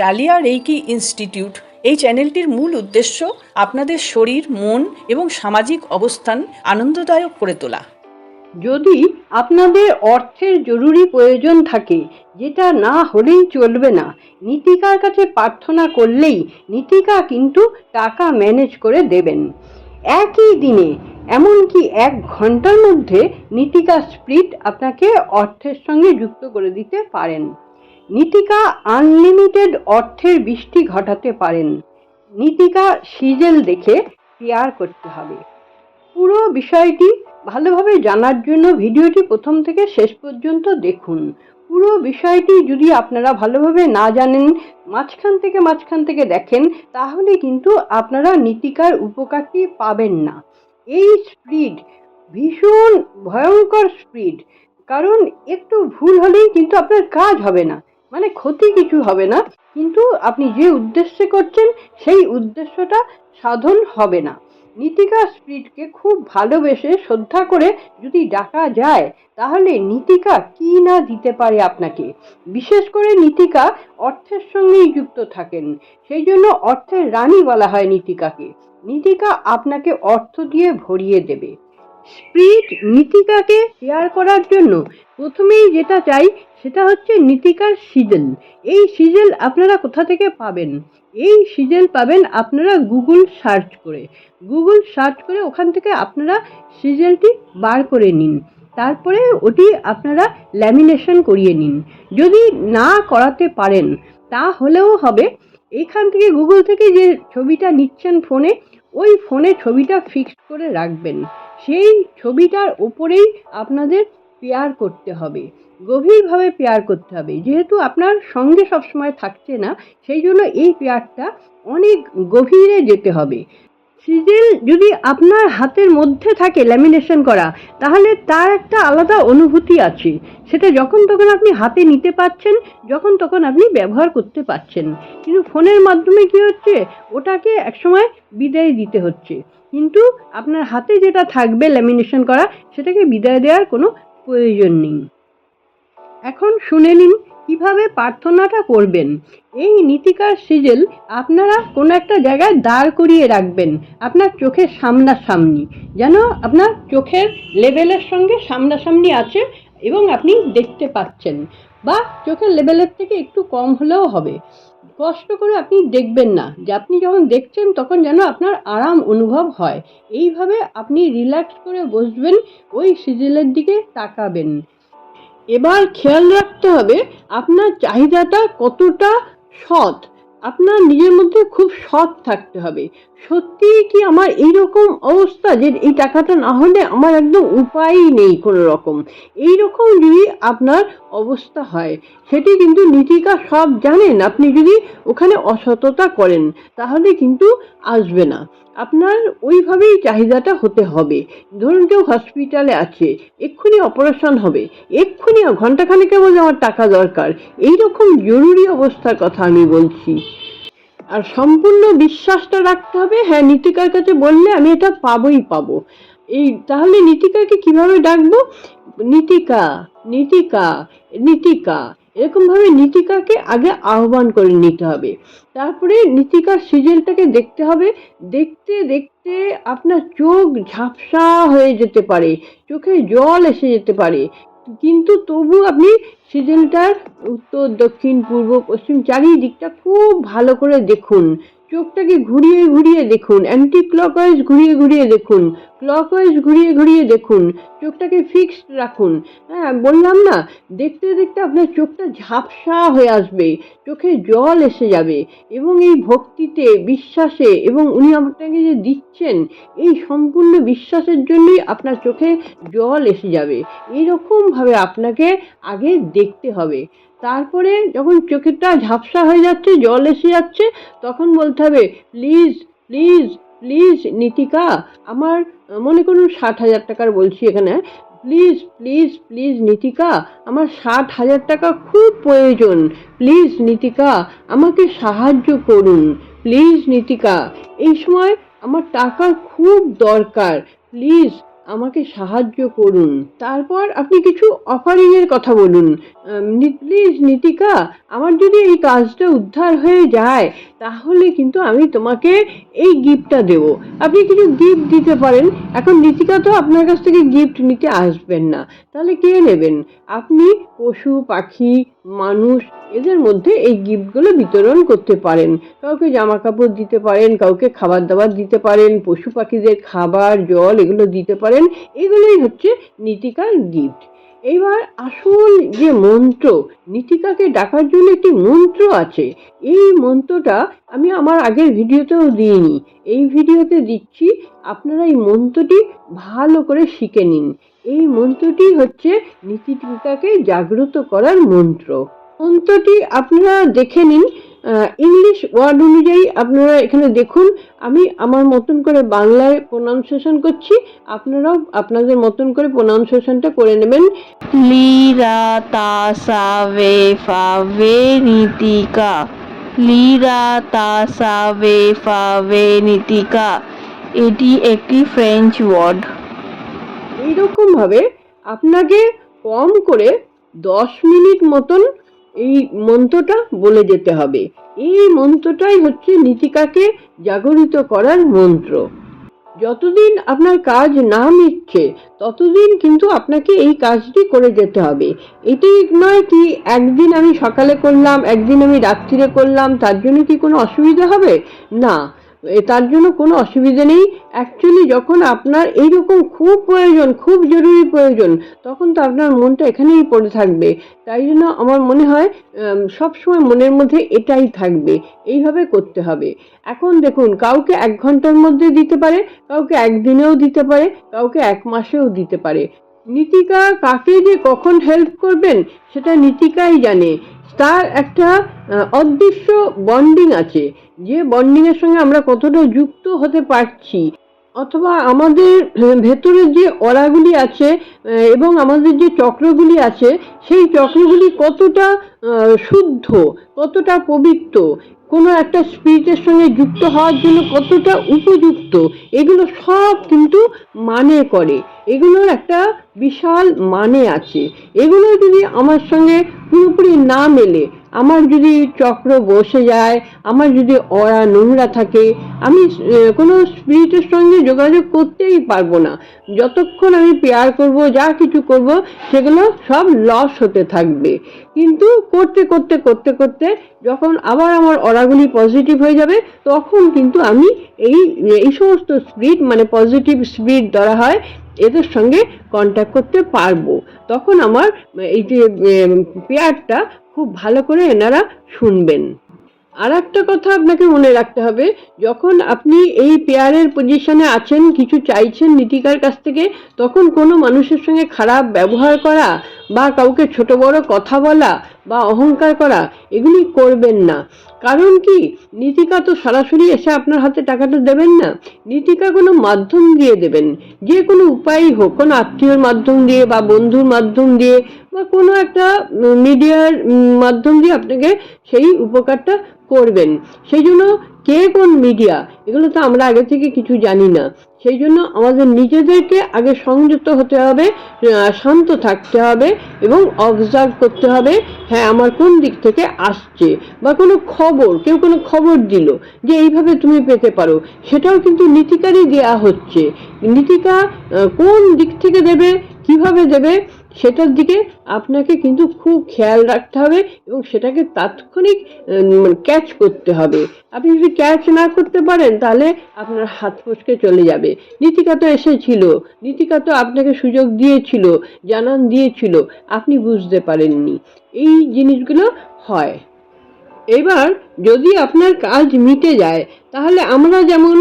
Dahlia reiki institute, এই চ্যানেলটির মূল উদ্দেশ্য আপনাদের শরীর, মন এবং সামাজিক অবস্থান আনন্দদায়ক করে তোলা। যদি আপনাদের অর্থের জরুরি প্রয়োজন থাকে, যেটা না হলেই চলবে না, নীতিকার কাছে প্রার্থনা করলেই নীতিকা কিন্তু টাকা ম্যানেজ করে দেবেন। একই দিনে, এমনকি এক ঘণ্টার মধ্যে নীতিকা স্প্রিট আপনাকে অর্থের সঙ্গে যুক্ত করে দিতে পারেন। নীতিকা আনলিমিটেড অর্থের বৃষ্টি ঘটাতে পারেন। নীতিকা সিজেল দেখে পেয়ার করতে হবে। পুরো বিষয়টি ভালোভাবে জানার জন্য ভিডিওটি প্রথম থেকে শেষ পর্যন্ত দেখুন। পুরো বিষয়টি যদি আপনারা ভালোভাবে না জানেন, মাঝখান থেকে মাঝখান থেকে দেখেন, তাহলে কিন্তু আপনারা নীতিকার উপকারটি পাবেন না। এই স্পিড ভীষণ ভয়ঙ্কর স্পিড কারণ একটু ভুল হলেই কিন্তু আপনার কাজ হবে না। মানে ক্ষতি কিছু হবে না, কিন্তু আপনি যে উদ্দেশ্যে করছেন, সেই উদ্দেশ্যটা সাধন হবে না। নীতিকা স্পিরিটকে খুব ভালোবেসে শ্রদ্ধা করে যদি ডাকা যায়, তাহলে নীতিকা কি না দিতে পারে আপনাকে? বিশেষ করে নীতিকা অর্থের সঙ্গেই যুক্ত থাকেন, সেই জন্য অর্থের রানী বলা হয় নীতিকাকে। নীতিকা আপনাকে অর্থ দিয়ে ভরিয়ে দেবে। স্পিরিট নীতিকাকে শেয়ার করার জন্য প্রথমেই যেটা চাই সেটা হচ্ছে নীতিকার সিজেল। এই সিজেল আপনারা কোথা থেকে পাবেন? এই সিজেল পাবেন আপনারা গুগল সার্চ করে। গুগল সার্চ করে ওখান থেকে আপনারা সিজেলটি বার করে নিন। তারপরে ওটি আপনারা ল্যামিনেশন করিয়ে নিন। যদি না করাতে পারেন, তাহলেও হবে। এখান থেকে গুগল থেকে যে ছবিটা নিচ্ছেন ফোনে ওই ফোনে ছবিটা ফিক্সড করে রাখবেন। সেই ছবিটার ওপরেই আপনাদের পেয়ার করতে হবে। গভীরভাবে পেয়ার করতে হবে। যেহেতু আপনার সঙ্গে সবসময় থাকছে না, সেই জন্য এই পেয়ারটা অনেক গভীরে যেতে হবে। সিজেল যদি আপনার হাতের মধ্যে থাকে ল্যামিনেশন করা, তাহলে তার একটা আলাদা অনুভূতি আছে। সেটা যখন তখন আপনি হাতে নিতে পারছেন, যখন তখন আপনি ব্যবহার করতে পারছেন। কিন্তু ফোনের মাধ্যমে কি হচ্ছে? ওটাকে একসময় বিদায় দিতে হচ্ছে। কিন্তু আপনার হাতে যেটা থাকবে ল্যামিনেশন করা, সেটাকে বিদায় দেওয়ার কোনো প্রয়োজন নেই। এখন শুনে নিন কীভাবে প্রার্থনাটা করবেন। এই নীতিকার সিজেল আপনারা কোনো একটা জায়গায় দাঁড় করিয়ে রাখবেন আপনার চোখের সামনাসামনি। যেন আপনার চোখের লেভেলের সঙ্গে সামনাসামনি আছে এবং আপনি দেখতে পাচ্ছেন বা চোখের লেভেলের থেকে একটু কম হলেও হবে। কষ্ট করে আপনি দেখবেন না। যে আপনি যখন দেখছেন তখন যেন আপনার আরাম অনুভব হয়। এইভাবে আপনি রিল্যাক্স করে বসবেন, ওই সিজেলের দিকে তাকাবেন। এবার খেয়াল রাখতে হবে আপনার চাহিদাটা কতটা সৎ। আপনার নিজের মধ্যে খুব সৎ থাকতে হবে। সত্যি কি আমার এইরকম অবস্থা যে এই টাকাটা না হলে আমার একদম উপায়ই নেই কোনো রকম এই রকম যদি আপনার অবস্থা হয়, সেটি কিন্তু নীতিকা সব জানেন। আপনি যদি ওখানে অসততা করেন, তাহলে কিন্তু আসবে না। আপনার ওইভাবেই চাহিদাটা হতে হবে। ধরুন কেউ হসপিটালে আছে, এক্ষুনি অপারেশন হবে, এক্ষুনি ঘন্টাখানেকের মধ্যে আমার টাকা দরকার। এই রকম জরুরি অবস্থার কথা আমি বলছি। আর সম্পূর্ণ বিশ্বাসটা রাখতে হবে। হ্যাঁ নীতিকার কাছে বললে আমি এটা পাবোই পাবো। এই, তাহলে নীতিকাকে কীভাবে ডাকবো? নীতিকা নীতিকা নীতিকা। এরকমভাবে নীতিকাকে আগে আহ্বান করে নিতে হবে। তারপরে নীতিকার সিজেলটাকে দেখতে হবে। দেখতে দেখতে আপনার চোখ ঝাপসা হয়ে যেতে পারে। চোখে জল এসে যেতে পারে। কিন্তু তবু আপনি সিজনটার উত্তর দক্ষিণ পূর্ব পশ্চিম চারিদিকটা খুব ভালো করে দেখুন। চোখটাকে ঘুরিয়ে ঘুরিয়ে দেখুন অ্যান্টি ক্লকওয়াইজ ঘুরিয়ে ঘুরিয়ে দেখুন ক্লকওয়াইজ ঘুরিয়ে ঘুরিয়ে দেখুন, চোখটাকে ফিক্সড রাখুন। হ্যাঁ বললাম না, দেখতে দেখতে আপনার চোখটা ঝাপসা হয়ে আসবে, চোখে জল এসে যাবে এবং এই ভক্তিতে, বিশ্বাসে এবং উনি আপনাকে যে দিচ্ছেন, এই সম্পূর্ণ বিশ্বাসের জন্যই আপনার চোখে জল এসে যাবে। এইরকমভাবে আপনাকে আগে দেখতে হবে। তারপরে যখন চোখেরটা ঝাপসা হয়ে যাচ্ছে, জল এসে যাচ্ছে, তখন বলতে হবে প্লিজ প্লিজ প্লিজ নীতিকা, আমার মনে করুন ষাট হাজার টাকার বলছি এখানে প্লিজ প্লিজ প্লিজ নীতিকা, আমার ষাট হাজার টাকা খুব প্রয়োজন। প্লিজ নীতিকা, আমাকে সাহায্য করুন। প্লিজ নীতিকা, এই সময় আমার টাকার খুব দরকার। প্লিজ আমাকে সাহায্য করুন। তারপর আপনি কিছু অফারিংয়ের কথা বলুন। প্লিজ, নীতিকা, আমার যদি এই কাজটা উদ্ধার হয়ে যায় তাহলে কিন্তু আমি তোমাকে এই গিফটটা দেব। আপনি কিছু গিফট দিতে পারেন। এখন নীতিকা তো আপনার কাছ থেকে গিফট নিতে আসবেন না। তাহলে কে নেবেন? আপনি পশু, পাখি, মানুষ, এদের মধ্যে এই গিফটগুলো বিতরণ করতে পারেন। কাউকে জামা কাপড় দিতে পারেন, কাউকে খাবার দাবার দিতে পারেন পশু পাখিদের খাবার, জল এগুলো দিতে পারেন। এগুলোই হচ্ছে নীতিকার গিফট এবার আসল যে মন্ত্র নীতিকাকে ডাকার জন্য একটি মন্ত্র আছে। এই মন্ত্রটা আমি আমার আগের ভিডিওতেও দিইনি। এই ভিডিওতে দিচ্ছি, আপনারা এই মন্ত্রটি ভালো করে শিখে নিন। এই মন্ত্রটি হচ্ছে নীতিকাকে জাগ্রত করার মন্ত্র। মন্ত্রটি আপনারা দেখে নিন ইংলিশ ওয়ার্ড অনুযায়ী আপনারা এখানে দেখুন আমি আমার মতন করে বাংলায় প্রোনাউন্সিয়েশন করছি আপনারাও আপনাদের মতন করে প্রোনাউন্সিয়েশনটা করে নেবেন। লিরা তা সা ভে ফা ভে নীতিকা লিরা তা সা ভে ফা ভে নীতিকা এটি একটি ফ্রেঞ্চ ওয়ার্ড এইরকমভাবে আপনাকে কম করে দশ মিনিট মতন এই মন্ত্রটা বলে যেতে হবে। এই মন্ত্রটাই হচ্ছে নীতিকাকে জাগরিত করার মন্ত্র। যতদিন আপনার কাজ না মিটছে, ততদিন কিন্তু আপনাকে এই কাজটি করে যেতে হবে। এটি নয় কি, একদিন আমি সকালে করলাম, একদিন আমি রাত্রিরে করলাম, তার জন্য কি কোনো অসুবিধা হবে? না। তার জন্য কোনো অসুবিধা নেই। অ্যাকচুয়ালি যখন আপনার এইরকম খুব প্রয়োজন, খুব জরুরি প্রয়োজন, তখন তো আপনার মনটা এখানেই পড়ে থাকবে। তাই জন্য আমার মনে হয় সব সময় মনের মধ্যে এটাই থাকবে। এইভাবে করতে হবে। এখন দেখুন, কাউকে এক ঘণ্টার মধ্যে দিতে পারে, কাউকে একদিনেও দিতে পারে, কাউকে এক মাসেও দিতে পারে। নীতিকা কাকে যে কখন হেল্প করবেন, সেটা নীতিকাই জানে। তার একটা অদৃশ্য বন্ডিং আছে, যে বন্ডিংয়ের সঙ্গে আমরা কতটা যুক্ত হতে পারছি। অথবা আমাদের ভেতরে যে অরাগুলি আছে এবং আমাদের যে চক্রগুলি আছে, সেই চক্রগুলি কতটা শুদ্ধ, কতটা পবিত্র কোনো একটা স্পিরিটের সঙ্গে যুক্ত হওয়ার জন্য কতটা উপযুক্ত, এগুলো সব কিন্তু মানে করে। এগুলোর একটা বিশাল মানে আছে। এগুলো যদি আমার সঙ্গে পুরোপুরি না মেলে, আমার যদি চক্র বসে যায়, আমার যদি অরা নোংরা থাকে, আমি কোনো স্পিরিটের সঙ্গে যোগাযোগ করতেই পারব না। যতক্ষণ আমি পেয়ার করব, যা কিছু করব, সেগুলো সব লস হতে থাকবে। কিন্তু করতে করতে করতে করতে যখন আবার আমার অরাগুলি পজিটিভ হয়ে যাবে, তখন কিন্তু আমি এই এই সমস্ত স্পিড মানে পজিটিভ স্পিড ধরা হয়, এদের সঙ্গে কন্ট্যাক্ট করতে পারব। তখন আমার এই যে পেয়ারটা খুব ভালো করে এনারা শুনবেন। আর একটা কথা আপনাকে মনে রাখতে হবে, যখন আপনি এই পেয়ারের পজিশনে আছেন, কিছু চাইছেন নীতিকার কাছ থেকে, তখন কোনো মানুষের সঙ্গে খারাপ ব্যবহার করা বা কাউকে ছোট বড় কথা বলা বা অহংকার করা, এগুলি করবেন না। কারণ কি? নীতিকা তো সরাসরি এসে আপনার হাতে টাকাটা দেবেন না। নীতিকা কোনো মাধ্যম দিয়ে দেবেন। যে কোনো উপায়ই হোক, কোনো আত্মীয়র মাধ্যম দিয়ে বা বন্ধুর মাধ্যম দিয়ে বা কোনো একটা মিডিয়ার মাধ্যম দিয়ে আপনাকে সেই উপকারটা করবেন। সেই জন্য কে কোন মিডিয়া, এগুলো তো আমরা আগে থেকে কিছু জানি না। সেই জন্য আমাদের নিজেদেরকে আগে সংযুক্ত হতে হবে শান্ত থাকতে হবে এবং অবজার্ভ করতে হবে হ্যাঁ আমার কোন দিক থেকে আসছে বা কোনো খবর, কেউ কোনো খবর দিল যে এইভাবে তুমি পেতে পারো। সেটাও কিন্তু নীতিকারই দেওয়া হচ্ছে। নীতিকা কোন দিক থেকে দেবে, কীভাবে দেবে সেটার দিকে আপনাকে কিন্তু খুব খেয়াল রাখতে হবে এবং সেটাকে তাৎক্ষণিক ক্যাচ করতে হবে। আপনি যদি ক্যাচ না করতে পারেন, তাহলে আপনার হাত ফসকে চলে যাবে। নীতিকা তো এসেছিল। নীতিকা তো আপনাকে সুযোগ দিয়েছিল, জানান দিয়েছিল। আপনি বুঝতে পারেননি। এই জিনিসগুলো হয়। এবার যদি আপনার কাজ মিটে যায়, তাহলে আমরা যেমন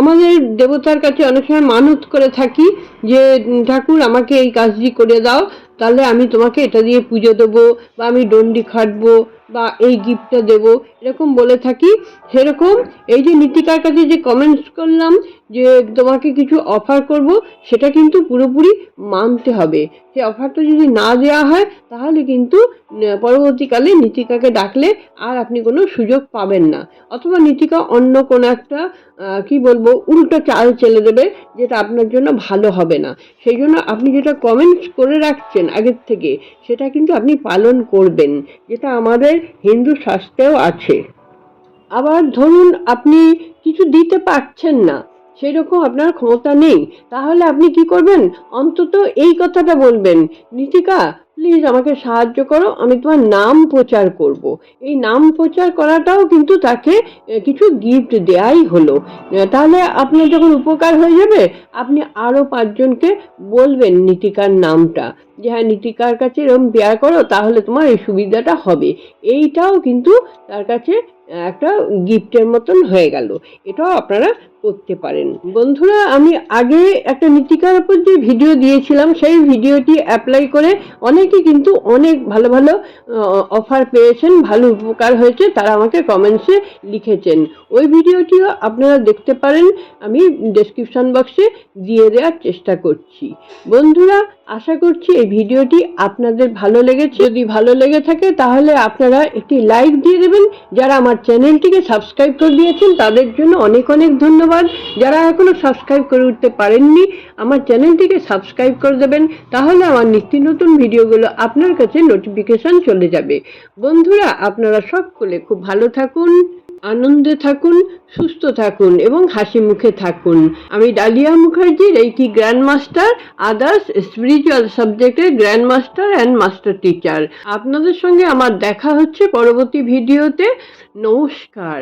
আমাদের দেবতার কাছে অনেক সময় মানত করে থাকি যে ঠাকুর আমাকে এই কাজটি করে দাও, তাহলে আমি তোমাকে এটা দিয়ে পুজো দেবো, বা আমি ডন্ডি খাটবো, বা এই গিফটটা দেবো। এরকম বলে থাকি। সেরকম এই যে নীতিকার কাছে যে কমেন্টস করলাম যে তোমাকে কিছু অফার করব, সেটা কিন্তু পুরোপুরি মানতে হবে। সেই অফারটা যদি না দেওয়া হয়, তাহলে কিন্তু পরবর্তীকালে নীতিকাকে ডাকলে আর আপনি কোনো সুযোগ পাবেন না। অথবা নীতিকা অন্য কোনো একটা কি বলব, উল্টো চাল চেলে দেবে, যেটা আপনার জন্য ভালো হবে না। সেই জন্য আপনি যেটা কমেন্টস করে রাখছেন আগের থেকে, সেটা কিন্তু আপনি পালন করবেন, যেটা আমাদের হিন্দু শাস্ত্রেও আছে। আবার ধরুন আপনি কিছু দিতে পারছেন না, সেরকম আপনার ক্ষমতা নেই, তাহলে আপনি কি করবেন? অন্তত এই কথাটা বলবেন। নীতিকা প্লিজ আমাকে সাহায্য করো, আমি তোমার নাম প্রচার করব। এই নাম প্রচার করাটাও কিন্তু তাকে কিছু গিফট দেয়াই হলো। তাহলে আপনার যখন উপকার হয়ে যাবে, আপনি আরও পাঁচজনকে বলবেন নীতিকার নামটা। যে হ্যাঁ নীতিকার কাছে এরকম বেয়ার করো, তাহলে তোমার এই সুবিধাটা হবে। এইটাও কিন্তু তার কাছে একটা গিফটের মতন হয়ে গেল। এটাও আপনারা করতে পারেন। বন্ধুরা, আমি আগে একটা নীতিকার উপর যে ভিডিও দিয়েছিলাম, সেই ভিডিওটি অ্যাপ্লাই করে অনেকে কিন্তু অনেক ভালো ভালো অফার পেয়েছেন, ভালো উপকার হয়েছে, তারা আমাকে কমেন্টসে লিখেছেন। ওই ভিডিওটিও আপনারা দেখতে পারেন, আমি ডেসক্রিপশন বক্সে দিয়ে দেওয়ার চেষ্টা করছি। বন্ধুরা, আশা করছি এই ভিডিওটি আপনাদের ভালো লেগেছে। যদি ভালো লেগে থাকে, তাহলে আপনারা একটি লাইক দিয়ে দেবেন। যারা আমার চ্যানেলটিকে সাবস্ক্রাইব করে দিয়েছেন, তাদের জন্য অনেক অনেক ধন্যবাদ। যারা এখনও সাবস্ক্রাইব করে উঠতে পারেননি, আমার চ্যানেলটিকে সাবস্ক্রাইব করে দেবেন। তাহলে আমার নিত্য নতুন ভিডিওগুলো আপনার কাছে নোটিফিকেশন চলে যাবে। বন্ধুরা, আপনারা সকলে খুব ভালো থাকুন, আনন্দে থাকুন, সুস্থ থাকুন এবং হাসি মুখে থাকুন। আমি Dalia Mukherjee reiki grand master others spiritual সাবজেক্টের grand master and master teacher আপনাদের সঙ্গে আমার দেখা হচ্ছে পরবর্তী ভিডিওতে। নমস্কার।